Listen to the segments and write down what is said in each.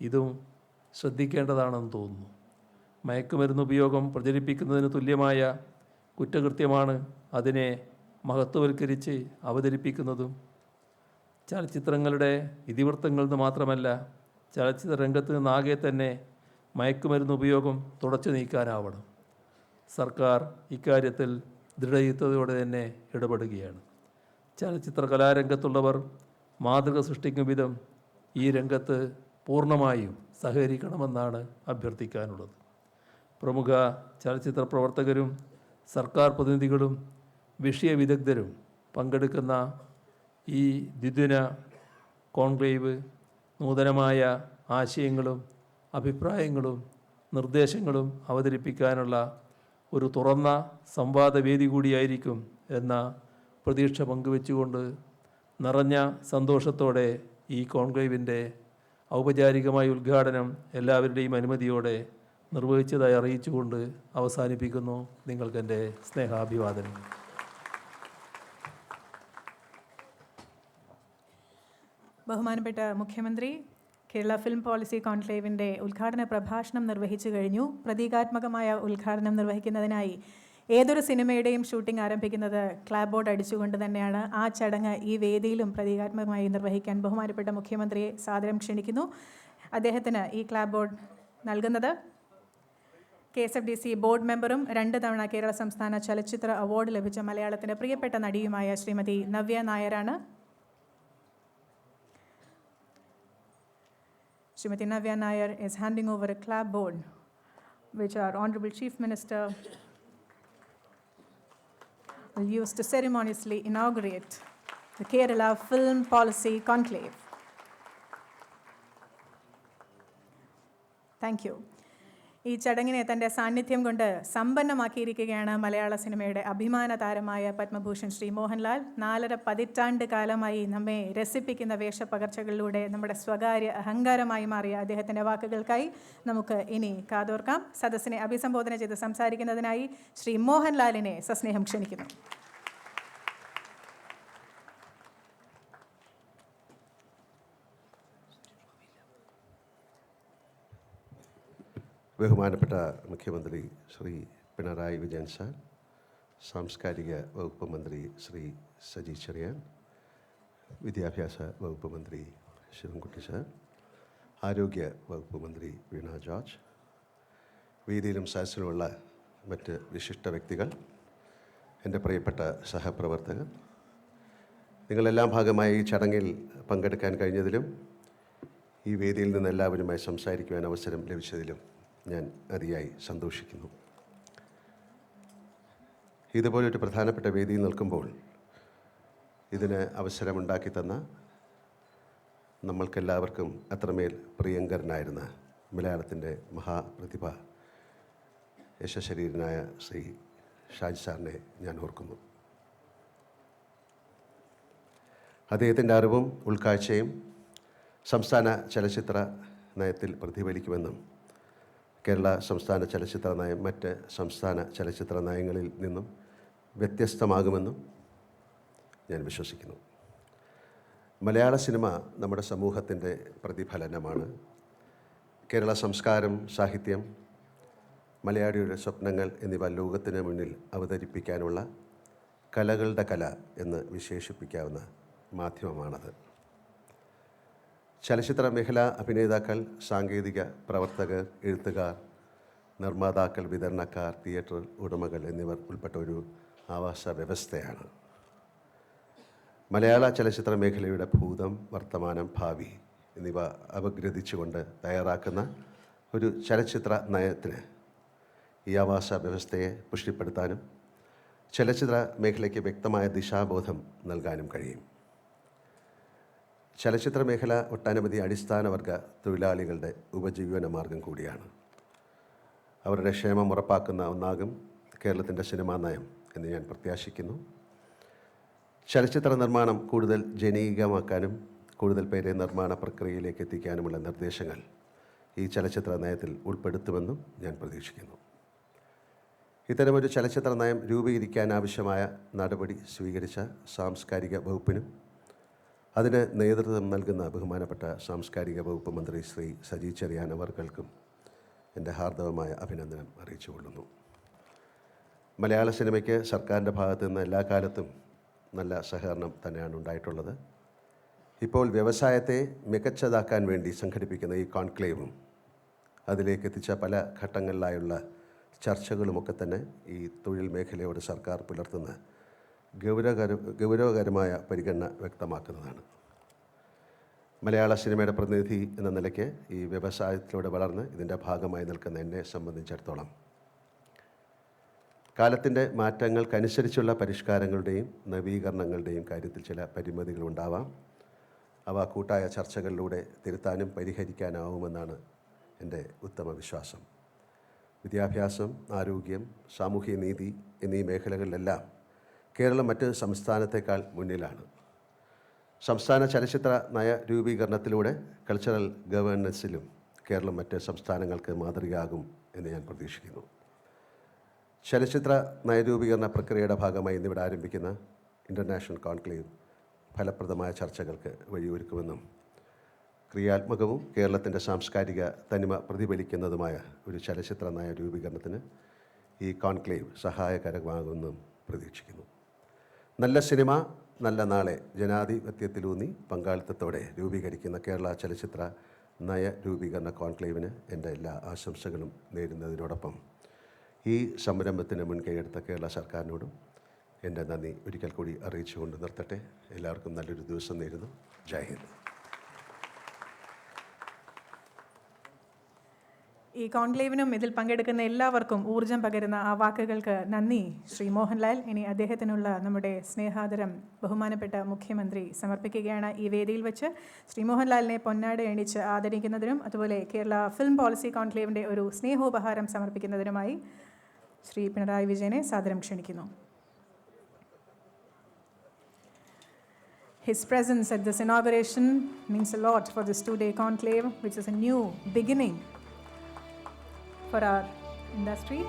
ഇതും ശ്രദ്ധിക്കേണ്ടതാണെന്ന് തോന്നുന്നു. മയക്കുമരുന്ന് ഉപയോഗം പ്രചരിപ്പിക്കുന്നതിന് തുല്യമായ കുറ്റകൃത്യമാണ് അതിനെ മഹത്വവൽക്കരിച്ച് അവതരിപ്പിക്കുന്നതും. ചലച്ചിത്രങ്ങളുടെ ഇതിവൃത്തങ്ങളിൽ നിന്ന് മാത്രമല്ല ചലച്ചിത്ര രംഗത്ത് നിന്നാകെ തന്നെ മയക്കുമരുന്ന് ഉപയോഗം തുടച്ചു നീക്കാനാവണം. സർക്കാർ ഇക്കാര്യത്തിൽ ദൃഢയുക്തതയോടെ തന്നെ ഇടപെടുകയാണ്. ചലച്ചിത്ര കലാരംഗത്തുള്ളവർ മാതൃക സൃഷ്ടിക്കും വിധം ഈ രംഗത്ത് പൂർണമായും സഹകരിക്കണമെന്നാണ് അഭ്യർത്ഥിക്കാനുള്ളത്. പ്രമുഖ ചലച്ചിത്ര പ്രവർത്തകരും സർക്കാർ പ്രതിനിധികളും വിഷയ വിദഗ്ധരും പങ്കെടുക്കുന്ന ഈ ദ്വിദിന കോൺക്ലേവ് നൂതനമായ ആശയങ്ങളും അഭിപ്രായങ്ങളും നിർദ്ദേശങ്ങളും അവതരിപ്പിക്കാനുള്ള ഒരു തുറന്ന സംവാദവേദി കൂടിയായിരിക്കും എന്ന പ്രതീക്ഷ പങ്കുവെച്ചുകൊണ്ട് നിറഞ്ഞ സന്തോഷത്തോടെ ഈ കോൺക്ലേവിന്റെ ഔപചാരികമായ ഉദ്ഘാടനം എല്ലാവരുടെയും അനുമതിയോടെ നിർവഹിച്ചതായി അറിയിച്ചുകൊണ്ട് അവസാനിപ്പിക്കുന്നു നിങ്ങൾക്കെന്റെ സ്നേഹാഭിവാദനം. ബഹുമാനപ്പെട്ട മുഖ്യമന്ത്രി കേരള ഫിലിം പോളിസി കോൺക്ലേവിന്റെ ഉദ്ഘാടന പ്രഭാഷണം നിർവഹിച്ചു കഴിഞ്ഞു. പ്രതീകാത്മകമായ ഉദ്ഘാടനം നിർവഹിക്കുന്നതിനായി ഏതൊരു സിനിമയുടെയും ഷൂട്ടിംഗ് ആരംഭിക്കുന്നത് ക്ലാബ് ബോർഡ് അടിച്ചുകൊണ്ട് തന്നെയാണ്. ആ ചടങ്ങ് ഈ വേദിയിലും പ്രതീകാത്മകമായി നിർവഹിക്കാൻ ബഹുമാനപ്പെട്ട മുഖ്യമന്ത്രിയെ സാദരം ക്ഷണിക്കുന്നു. അദ്ദേഹത്തിന് ഈ ക്ലാബ് ബോർഡ് നൽകുന്നത്. K S F D C board മെമ്പറും രണ്ട് തവണ കേരള സംസ്ഥാന ചലച്ചിത്ര അവാർഡ് ലഭിച്ച മലയാളത്തിന്റെ പ്രിയപ്പെട്ട നടിയുമായ ശ്രീമതി നവ്യ നായരാണ്. Shrimati Navya Nair is handing over a club board which are Honorable chief Minister will use to ceremoniously inaugurate the Kerala Film Policy Conclave. Thank you. ഈ ചടങ്ങിനെ തന്റെ സാന്നിധ്യം കൊണ്ട് സമ്പന്നമാക്കിയിരിക്കുകയാണ് മലയാള സിനിമയുടെ അഭിമാന താരമായ പത്മഭൂഷൺ ശ്രീ മോഹൻലാൽ. നാലര പതിറ്റാണ്ട് കാലമായി നമ്മെ രസിപ്പിക്കുന്ന വേഷപ്പകർച്ചകളിലൂടെ നമ്മുടെ സ്വകാര്യ അഹങ്കാരമായി മാറിയ അദ്ദേഹത്തിന്റെ വാക്കുകൾക്കായി നമുക്ക് ഇനി കാതോർക്കാം. സദസ്സിനെ അഭിസംബോധന ചെയ്ത് സംസാരിക്കുന്നതിനായി ശ്രീ മോഹൻലാലിനെ സസ്നേഹം ക്ഷണിക്കുന്നു. ബഹുമാനപ്പെട്ട മുഖ്യമന്ത്രി ശ്രീ പിണറായി വിജയൻ സാർ സാംസ്കാരിക വകുപ്പ് മന്ത്രി ശ്രീ സജി ചെറിയാൻ വിദ്യാഭ്യാസ വകുപ്പ് മന്ത്രി ശിവൻകുട്ടി സാർ ആരോഗ്യ വകുപ്പ് മന്ത്രി വീണ ജോർജ് വേദിയിലും സദസ്സിലുമുള്ള മറ്റ് വിശിഷ്ട വ്യക്തികൾ എന്റെ പ്രിയപ്പെട്ട സഹപ്രവർത്തകർ. നിങ്ങളെല്ലാം ഭാഗമായി ഈ ചടങ്ങിൽ പങ്കെടുക്കാൻ കഴിഞ്ഞതിലും ഈ വേദിയിൽ നിന്ന് എല്ലാവരുമായി സംസാരിക്കുവാൻ അവസരം ലഭിച്ചതിലും ഞാൻ അതിയായി സന്തോഷിക്കുന്നു. ഇതുപോലൊരു പ്രധാനപ്പെട്ട വേദിയിൽ നിൽക്കുമ്പോൾ ഇതിന് അവസരമുണ്ടാക്കി തന്ന നമ്മൾക്കെല്ലാവർക്കും അത്രമേൽ പ്രിയങ്കരനായിരുന്ന മലയാളത്തിന്റെ മഹാപ്രതിഭ യശശരീരനായ ശ്രീ ഷാജി സാറിനെ ഞാൻ ഓർക്കുന്നു. അദ്ദേഹത്തിന്റെ അറിവും ഉൾക്കാഴ്ചയും സംസ്ഥാന ചലച്ചിത്ര നയത്തിൽ പ്രതിഫലിക്കുമെന്നും കേരള സംസ്ഥാന ചലച്ചിത്ര നയം മറ്റ് സംസ്ഥാന ചലച്ചിത്ര നയങ്ങളിൽ നിന്നും വ്യത്യസ്തമാകുമെന്നും ഞാൻ വിശ്വസിക്കുന്നു. മലയാള സിനിമ നമ്മുടെ സമൂഹത്തിന്റെ പ്രതിഫലനമാണ്. കേരള സംസ്കാരം സാഹിത്യം മലയാളിയുടെ സ്വപ്നങ്ങൾ എന്നിവ ലോകത്തിന് മുന്നിൽ അവതരിപ്പിക്കാനുള്ള കലകളുടെ കല എന്ന് വിശേഷിപ്പിക്കാവുന്ന മാധ്യമമാണത്. ചലച്ചിത്ര മേഖല അഭിനേതാക്കൾ സാങ്കേതിക പ്രവർത്തകർ എഴുത്തുകാർ നിർമ്മാതാക്കൾ വിതരണക്കാർ തിയേറ്റർ ഉടമകൾ എന്നിവർ ഉൾപ്പെട്ട ഒരു ആവാസ വ്യവസ്ഥയാണ്. മലയാള ചലച്ചിത്ര മേഖലയുടെ ഭൂതം വർത്തമാനം ഭാവി എന്നിവ അപഗ്രഥിച്ചുകൊണ്ട് തയ്യാറാക്കുന്ന ഒരു ചലച്ചിത്ര നയത്തിന് ഈ ആവാസ വ്യവസ്ഥയെ പുഷ്ടിപ്പെടുത്താനും ചലച്ചിത്ര മേഖലയ്ക്ക് വ്യക്തമായ ദിശാബോധം നൽകാനും കഴിയും. ചലച്ചിത്ര മേഖല ഒട്ടനവധി അടിസ്ഥാനവർഗ തൊഴിലാളികളുടെ ഉപജീവന മാർഗം കൂടിയാണ്. അവരുടെ ക്ഷേമം ഉറപ്പാക്കുന്ന ഒന്നാകും കേരളത്തിന്റെ സിനിമാ നയം എന്ന് ഞാൻ പ്രത്യാശിക്കുന്നു. ചലച്ചിത്ര നിർമ്മാണം കൂടുതൽ ജനീകമാക്കാനും കൂടുതൽ പേരെ നിർമ്മാണ പ്രക്രിയയിലേക്ക് എത്തിക്കാനുമുള്ള നിർദ്ദേശങ്ങൾ ഈ ചലച്ചിത്ര നയത്തിൽ ഉൾപ്പെടുത്തുമെന്നും ഞാൻ പ്രതീക്ഷിക്കുന്നു. ഇത്തരമൊരു ചലച്ചിത്ര നയം രൂപീകരിക്കാനാവശ്യമായ നടപടി സ്വീകരിച്ച സാംസ്കാരിക വകുപ്പിനും അതിന് നേതൃത്വം നൽകുന്ന ബഹുമാനപ്പെട്ട സാംസ്കാരിക വകുപ്പ് മന്ത്രി ശ്രീ സജി ചെറിയാൻ അവർകൾക്കും എന്റെ ഹാർദവമായ അഭിനന്ദനം അറിയിച്ചുകൊള്ളുന്നു മലയാള സിനിമയ്ക്ക് സർക്കാരിന്റെ ഭാഗത്തു നിന്ന് എല്ലാ കാലത്തും നല്ല സഹകരണം തന്നെയാണ് ഉണ്ടായിട്ടുള്ളത്. ഇപ്പോൾ വ്യവസായത്തെ മികച്ചതാക്കാൻ വേണ്ടി സംഘടിപ്പിക്കുന്ന ഈ കോൺക്ലേവും അതിലേക്ക് എത്തിച്ച പല ഘട്ടങ്ങളിലായുള്ള ചർച്ചകളുമൊക്കെ തന്നെ ഈ തൊഴിൽ മേഖലയോട് സർക്കാർ പുലർത്തുന്ന ഗൗരവകര ഗൗരവകരമായ പരിഗണന വ്യക്തമാക്കുന്നതാണ്. മലയാള സിനിമയുടെ പ്രതിനിധി എന്ന നിലയ്ക്ക് ഈ വ്യവസായത്തിലൂടെ വളർന്ന് ഇതിന്റെ ഭാഗമായി നിൽക്കുന്ന എന്നെ സംബന്ധിച്ചിടത്തോളം. കാലത്തിന്റെ മാറ്റങ്ങൾക്കനുസരിച്ചുള്ള പരിഷ്കാരങ്ങളുടെയും നവീകരണങ്ങളുടെയും കാര്യത്തിൽ ചില പരിമിതികളുണ്ടാവാം അവ കൂട്ടായ ചർച്ചകളിലൂടെ തിരുത്താനും പരിഹരിക്കാനാവുമെന്നാണ് എന്റെ ഉത്തമ വിശ്വാസം. വിദ്യാഭ്യാസം ആരോഗ്യം സാമൂഹ്യ നീതി എന്നീ മേഖലകളിലെല്ലാം കേരളം മറ്റ് സംസ്ഥാനത്തേക്കാൾ മുന്നിലാണ്. സംസ്ഥാന ചലച്ചിത്ര നയ രൂപീകരണത്തിലൂടെ കൾച്ചറൽ ഗവേണൻസിലും കേരളം മറ്റ് സംസ്ഥാനങ്ങൾക്ക് മാതൃകയാകും എന്ന് ഞാൻ പ്രതീക്ഷിക്കുന്നു. ചലച്ചിത്ര നയരൂപീകരണ പ്രക്രിയയുടെ ഭാഗമായി ഇന്നിവിടെ ആരംഭിക്കുന്ന ഇന്റർനാഷണൽ കോൺക്ലേവ് ഫലപ്രദമായ ചർച്ചകൾക്ക് വഴിയൊരുക്കുമെന്നും ക്രിയാത്മകവും കേരളത്തിന്റെ സാംസ്കാരിക തനിമ പ്രതിഫലിക്കുന്നതുമായ ഒരു ചലച്ചിത്ര നയ രൂപീകരണത്തിന് ഈ കോൺക്ലേവ് സഹായകരമാകുമെന്നും പ്രതീക്ഷിക്കുന്നു. നല്ല സിനിമ നല്ല നാളെ. ജനാധിപത്യത്തിലൂന്നി പങ്കാളിത്തത്തോടെ രൂപീകരിക്കുന്ന കേരള ചലച്ചിത്ര നയ രൂപീകരണ കോൺക്ലേവിന് എന്റെ എല്ലാ ആശംസകളും നേരുന്നതിനോടൊപ്പം. ഈ സംരംഭത്തിന് മുൻകൈയെടുത്ത കേരള സർക്കാരിനോടും എന്റെ നന്ദി. ഒരിക്കൽ കൂടി അറിയിച്ചുകൊണ്ട് നിർത്തട്ടെ. എല്ലാവർക്കും നല്ലൊരു ദിവസം നേരുന്നു. ജയ് ഹിന്ദ്. ഈ കോൺക്ലേവിനും ഇതിൽ പങ്കെടുക്കുന്ന എല്ലാവർക്കും ഊർജം പകരുന്ന ആ വാക്കുകൾക്ക് നന്ദി. ശ്രീ മോഹൻലാൽ ഇനി അദ്ദേഹത്തിനുള്ള നമ്മുടെ സ്നേഹാദരം ബഹുമാനപ്പെട്ട മുഖ്യമന്ത്രി സമർപ്പിക്കുകയാണ് ഈ വേദിയിൽ വെച്ച്. ശ്രീ മോഹൻലാലിനെ പൊന്നാട് എണിച്ച് ആദരിക്കുന്നതിനും അതുപോലെ കേരള ഫിലിം പോളിസി കോൺക്ലേവിന്റെ ഒരു സ്നേഹോപഹാരം സമർപ്പിക്കുന്നതിനുമായി ശ്രീ പിണറായി വിജയനെ സാദരം ക്ഷണിക്കുന്നു. His presence at this inauguration means a lot for this two day conclave, which is a new beginning for our industry.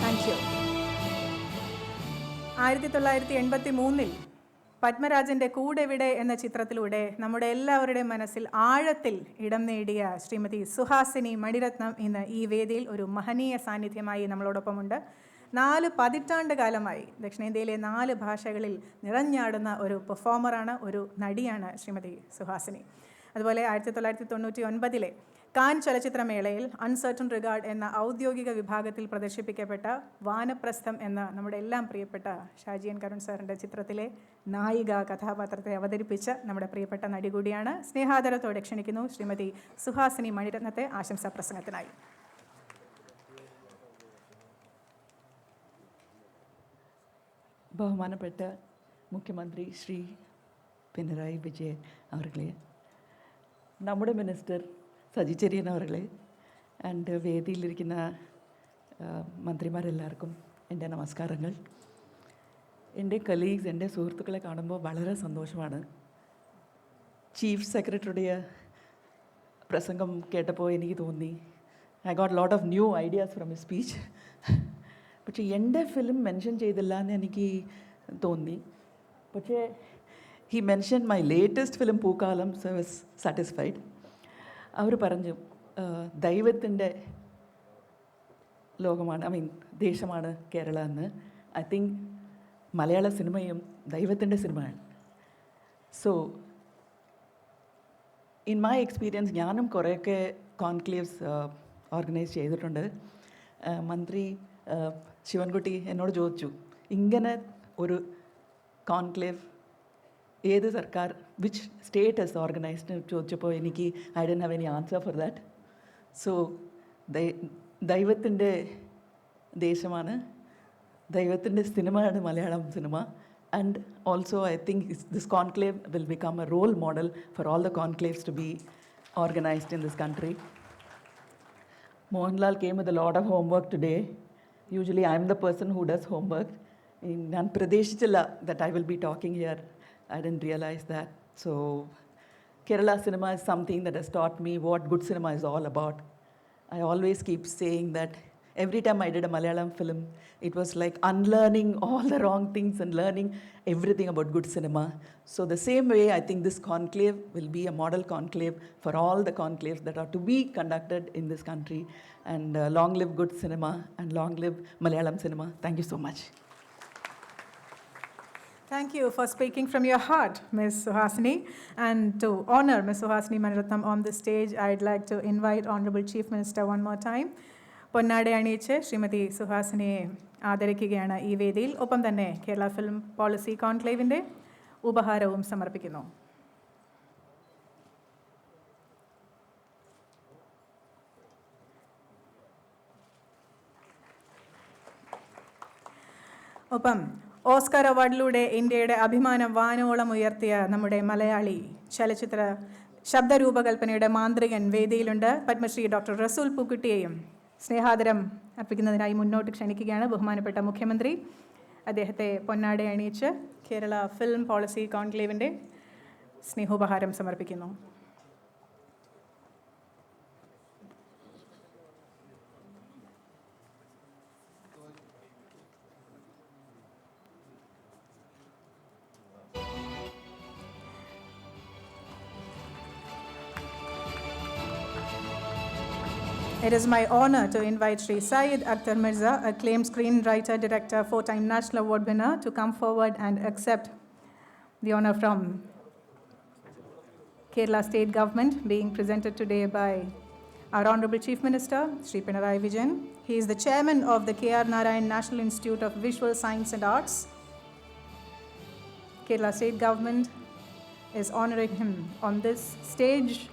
Thank you ആയിരത്തി തൊള്ളായിരത്തി എൺപത്തി മൂന്നിൽ പത്മരാജന്റെ കൂടെവിടെ എന്ന ചിത്രത്തിലൂടെ നമ്മുടെ എല്ലാവരുടെയും മനസ്സിൽ ആഴത്തിൽ ഇടം നേടിയ ശ്രീമതി സുഹാസിനി മണിരത്നം ഇന്ന് ഈ വേദിയിൽ ഒരു മഹനീയ സാന്നിധ്യമായി നമ്മളോടൊപ്പമുണ്ട് നാല് പതിറ്റാണ്ട് കാലമായി ദക്ഷിണേന്ത്യയിലെ നാല് ഭാഷകളിൽ നിറഞ്ഞാടുന്ന ഒരു പെർഫോമറാണ് ഒരു നടിയാണ് ശ്രീമതി സുഹാസിനി. അതുപോലെ ആയിരത്തി തൊള്ളായിരത്തി തൊണ്ണൂറ്റി ഒൻപതിലെ കാൻ ചലച്ചിത്രമേളയിൽ അൺസർട്ടൺ റിഗാർഡ് എന്ന ഔദ്യോഗിക വിഭാഗത്തിൽ പ്രദർശിപ്പിക്കപ്പെട്ട വാനപ്രസ്ഥം എന്ന നമ്മുടെ എല്ലാം പ്രിയപ്പെട്ട ഷാജിയൻ കരുൺ സാറിന്റെ ചിത്രത്തിലെ നായിക കഥാപാത്രത്തെ അവതരിപ്പിച്ച നമ്മുടെ പ്രിയപ്പെട്ട നടി കൂടിയാണ്. സ്നേഹാദരത്തോടെ ക്ഷണിക്കുന്നു ശ്രീമതി സുഹാസിനി മണിരത്നത്തെ ആശംസാ പ്രസംഗത്തിനായി ബഹുമാനപ്പെട്ട മുഖ്യമന്ത്രി ശ്രീ പിണറായി വിജയൻ അവർകളെ നമ്മുടെ മിനിസ്റ്റർ സജി അവർകളെ ആൻഡ് വേദിയിലിരിക്കുന്ന മന്ത്രിമാരെല്ലാവർക്കും എന്റെ നമസ്കാരങ്ങൾ. എന്റെ കലീഗ്സ് എന്റെ സുഹൃത്തുക്കളെ കാണുമ്പോൾ വളരെ സന്തോഷമാണ്. ചീഫ് സെക്രട്ടറിയുടെ പ്രസംഗം കേട്ടപ്പോൾ എനിക്ക് തോന്നി I got lot of new ideas from the speech പക്ഷേ എന്റെ ഫിലിം മെൻഷൻ ചെയ്തില്ല എന്ന് എനിക്ക് തോന്നി. പക്ഷേ he mention my latest film Pookkalam so was satisfied അവർ പറഞ്ഞു ദൈവത്തിന്റെ ലോകമാണ് ഐ മീൻ ദേശമാണ് കേരള എന്ന്. ഐ തിങ്ക് മലയാള സിനിമയും ദൈവത്തിന്റെ സിനിമയാണ്. സോ ഇൻ മൈ എക്സ്പീരിയൻസ് ഞാനും കുറേയൊക്കെ കോൺക്ലേവ്സ് ഓർഗനൈസ് ചെയ്തിട്ടുണ്ട്. മന്ത്രി ശിവൻകുട്ടി എന്നോട് ചോദിച്ചു ഇങ്ങനെ ഒരു കോൺക്ലേവ് ഏത് സർക്കാർ വിച്ച് സ്റ്റേറ്റ് ഹസ് ഓർഗനൈസ്ഡ് ചോദിച്ചപ്പോൾ എനിക്ക് I don't have any answer for that so ദൈവത്തിന്റെ ദേശമാണ് ദൈവത്തിന്റെ സിനിമയാണ് Malayalam cinema. And also I think this conclave will become a role model for all the conclaves to be organised in this country Mohanlal came with a lot of homework today. Usually, I'm the person who does homework. ഞാൻ പ്രതീക്ഷിച്ചില്ല that I will be talking here. I didn't realize that. So, Kerala cinema is something that has taught me what good cinema is all about. I always keep saying that every time I did a Malayalam film, it was like unlearning all the wrong things and learning everything about good cinema. So, the same way, I think this conclave will be a model conclave for all the conclaves that are to be conducted in this country. And uh, long live good cinema and long live Malayalam cinema. Thank you so much. Thank you for speaking from your heart, Ms. Suhasini. And to honor Ms. Suhasini Maniratnam on the stage, I'd like to invite Honorable Chief Minister one more time. പൊന്നാട അണിയിച്ച് ശ്രീമതി സുഹാസിനിയെ ആദരിക്കുകയാണ് ഈ വേദിയിൽ. ഒപ്പം തന്നെ Kerala film policy കോൺക്ലേവിന്റെ ഉപഹാരവും സമർപ്പിക്കുന്നു. ഒപ്പം Oscar അവാർഡിലൂടെ ഇന്ത്യയുടെ അഭിമാനം വാനോളം ഉയർത്തിയ നമ്മുടെ മലയാളി ചലച്ചിത്ര ശബ്ദരൂപകൽപ്പനയുടെ മാന്ത്രികൻ വേദിയിലുണ്ട്. പത്മശ്രീ ഡോക്ടർ റസൂൽ പൂക്കുട്ടിയെയും സ്നേഹാദരം അർപ്പിക്കുന്നതിനായി മുന്നോട്ട് ക്ഷണിക്കുകയാണ് ബഹുമാനപ്പെട്ട മുഖ്യമന്ത്രി. അദ്ദേഹത്തെ പൊന്നാടെ അണിയിച്ച് കേരള ഫിലിം പോളിസി കോൺക്ലേവിന്റെ സ്നേഹോപഹാരം സമർപ്പിക്കുന്നു. It is my honor to invite Sri Syed Akhtar Mirza, acclaimed screenwriter, director, four-time National Award winner, to come forward and accept the honor from Kerala State Government, being presented today by our Honorable Chief Minister, Sri Pinarayi Vijayan. He is the chairman of the K.R. Narayan National Institute of Visual Science and Arts. Kerala State Government is honoring him on this stage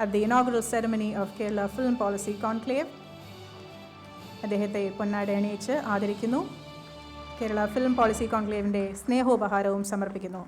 at the inaugural ceremony of Kerala Film Policy Conclave. അദ്ദേഹത്തെ പൊന്നാട അണിയിച്ച് ആദരിക്കുന്നു Kerala film policy കോൺക്ലേവിന്റെ സ്നേഹോപഹാരവും സമർപ്പിക്കുന്നു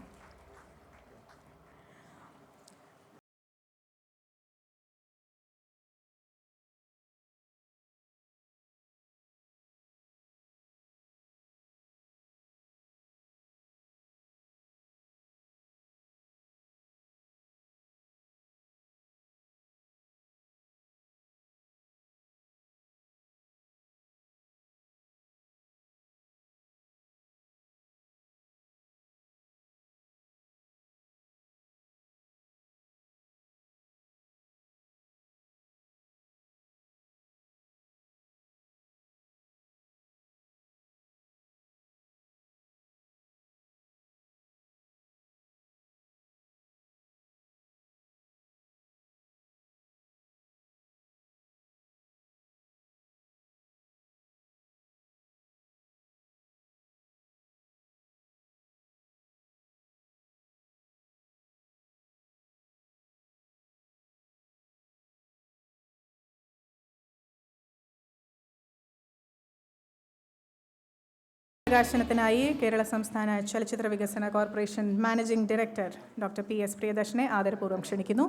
പ്രകാശനത്തിനായി കേരള സംസ്ഥാന ചലച്ചിത്ര വികസന corporation managing director doctor P S പ്രിയദർശനെ ആദരപൂർവം ക്ഷണിക്കുന്നു.